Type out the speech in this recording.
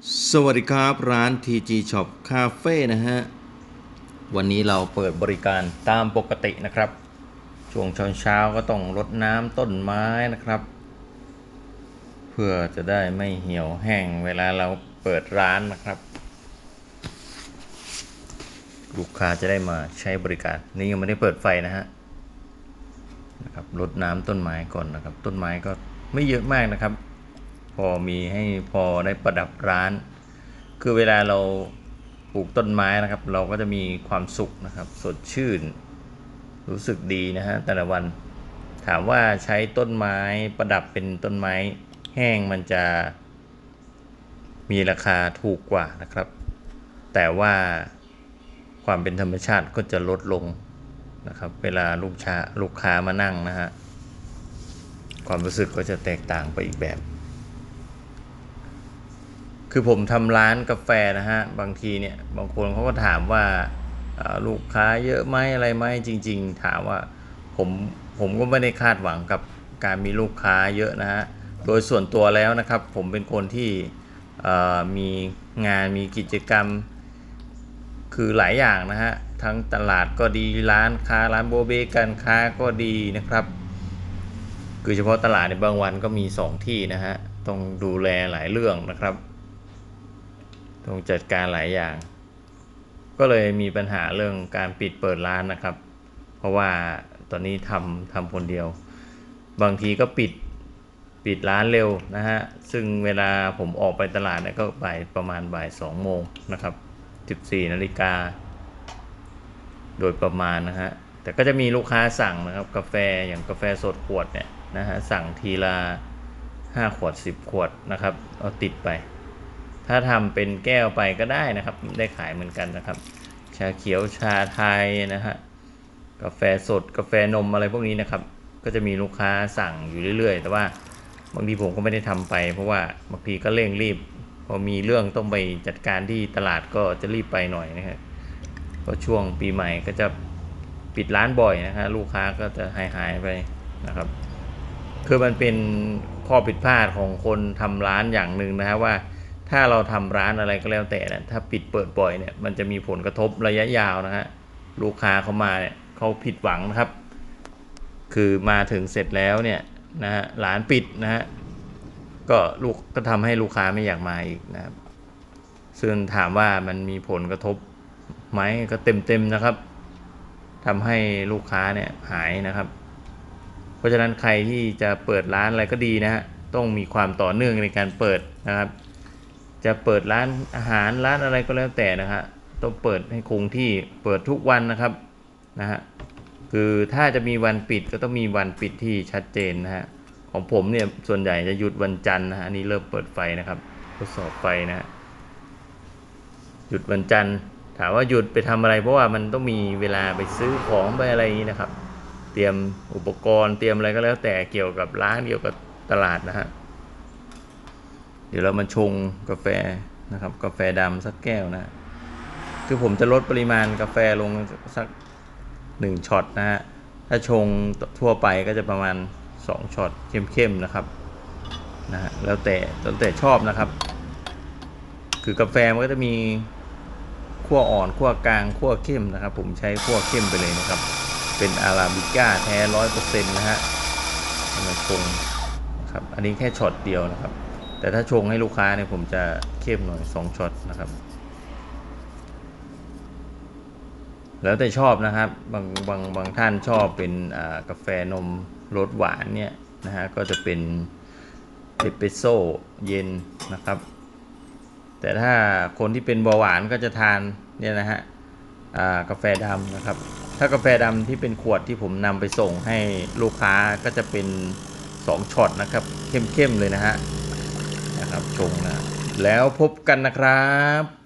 สวัสดีครับ ร้าน TG Shop Cafe นะฮะ วันนี้เราเปิดบริการตามปกตินะครับ ช่วงเช้าเช้าก็ต้องรดน้ำต้นไม้นะครับ เพื่อจะได้ไม่เหี่ยวแห้งเวลาเราเปิดร้านนะครับ ลูกค้าจะได้มาใช้บริการ นี่ยังไม่ได้เปิดไฟนะฮะนะครับรดน้ำต้นไม้ก่อนนะครับ ต้นไม้ก็ไม่เยอะมากนะครับ อมีให้พอได้ประดับร้าน คือเวลาเราปลูกต้นไม้นะครับ เราก็จะมีความสุขนะครับ สดชื่น รู้สึกดีนะฮะแต่ละวันถามว่าใช้ต้นไม้ประดับเป็นต้นไม้แห้งมันจะมีราคาถูกกว่านะครับ แต่ว่าความเป็นธรรมชาติก็จะลดลงนะครับ เวลาลูกชาลูกค้ามานั่งนะฮะความรู้สึกก็จะแตกต่างไปอีกแบบ คือผมทำร้านกาแฟนะฮะ บางทีเนี่ย บางคนเขาก็ถามว่าลูกค้าเยอะไหมอะไรไหมจริง ๆ ถามว่าผมผมก็ไม่ได้คาดหวังกับการมีลูกค้าเยอะนะฮะ โดยส่วนตัวแล้วนะครับ ผมเป็นคนที่มีงานมีกิจกรรม คือหลายอย่างนะฮะ ทั้งตลาดก็ดีร้านค้าร้านโบเบการค้าก็ดีนะครับ คือเฉพาะตลาดในบางวันก็มีสองที่นะฮะ ต้องดูแลหลายเรื่องนะครับ ต้องจัดการหลายอย่าง ก็เลยมีปัญหาเรื่องการปิดเปิดร้านนะครับ เพราะว่าตอนนี้ทำทำคนเดียว บางทีก็ปิดปิดร้านเร็วนะฮะ ซึ่งเวลาผมออกไปตลาดเนี่ยก็บ่ายประมาณบ่ายสองโมงนะครับ 14 นาฬิกา โดยประมาณนะฮะ แต่ก็จะมีลูกค้าสั่งนะครับ กาแฟอย่างกาแฟสดขวดเนี่ยนะฮะ สั่งทีละ 5 ขวด 10 ขวดนะครับ เอาติดไป ถ้าทำเป็นแก้วไปก็ได้นะครับ ได้ขายเหมือนกันนะครับ ชาเขียวชาไทยนะฮะกาแฟสดกาแฟนมอะไรพวกนี้นะครับ ก็จะมีลูกค้าสั่งอยู่เรื่อย ๆ แต่ว่าบางทีผมก็ไม่ได้ทำไป เพราะว่าบางทีก็เร่งรีบ พอมีเรื่องต้องไปจัดการที่ตลาดก็จะรีบไปหน่อยนะครับเพราะช่วงปีใหม่ก็จะปิดร้านบ่อยนะฮะลูกค้าก็จะหายหายไปนะครับ คือมันเป็นข้อผิดพลาดของคนทำร้านอย่างหนึ่งนะฮะว่า ถ้าเราทำร้านอะไรก็แล้วแต่นะถ้าปิดเปิดบ่อยเนี่ยมันจะมีผลกระทบระยะยาวนะฮะลูกค้าเขามาเนี่ยเขาผิดหวังนะครับ คือมาถึงเสร็จแล้วเนี่ยนะฮะร้านปิดนะฮะก็ลูกก็ทำให้ลูกค้าไม่อยากมาอีกนะครับ ซึ่งถามว่ามันมีผลกระทบไหมก็เต็มเต็มนะครับทำให้ลูกค้าเนี่ยหายนะครับ เพราะฉะนั้นใครที่จะเปิดร้านอะไรก็ดีนะฮะต้องมีความต่อเนื่องในการเปิดนะครับ จะเปิดร้านอาหารร้านอะไรก็แล้วแต่นะฮะต้องเปิดให้คงที่เปิดทุกวันนะครับนะฮะคือถ้าจะมีวันปิดก็ต้องมีวันปิดที่ชัดเจนนะฮะของผมเนี่ยส่วนใหญ่จะหยุดวันจันทร์นะฮะอันนี้เริ่มเปิดไฟนะครับทดสอบไฟนะฮะหยุดวันจันทร์ ถามว่าหยุดไปทำอะไร เพราะว่ามันต้องมีเวลาไปซื้อของไปอะไรอย่างนี้นะครับ เตรียมอุปกรณ์เตรียมอะไรก็แล้วแต่เกี่ยวกับร้านเกี่ยวกับตลาดนะฮะ เดี๋ยวเรามาชงกาแฟนะครับกาแฟดำสักแก้วนะ คือผมจะลดปริมาณกาแฟลงสักหนึ่งช็อตนะฮะถ้าชงทั่วไปก็จะประมาณสองช็อตเข้มๆนะครับนะฮะแล้วแต่แล้วแต่ชอบนะครับ คือกาแฟมันก็จะมีขั้วอ่อนขั้วกลางขั้วเข้มนะครับ ผมใช้ขั้วเข้มไปเลยนะครับ เป็นอาราบิก้าแท้ร้อยเปอร์เซ็นต์นะฮะเอามาชงนะครับอันนี้แค่ช็อตเดียวนะครับ แต่ถ้าชงให้ลูกค้าเนี่ยผมจะเข้มหน่อย2ช็อตนะครับ แล้วแต่ชอบนะครับ บางบางบางท่านชอบเป็นกาแฟนมรสหวานเนี่ยนะฮะก็จะเป็นเอสเปรสโซ่เย็นนะครับ แต่ถ้าคนที่เป็นเบาหวานก็จะทานเนี่ยนะฮะกาแฟดำนะครับ ถ้ากาแฟดำที่เป็นขวดที่ผมนำไปส่งให้ลูกค้าก็จะเป็น 2ช็อตนะครับเข้มๆเลยนะฮะ นะครับชงนะแล้วพบกันนะครับ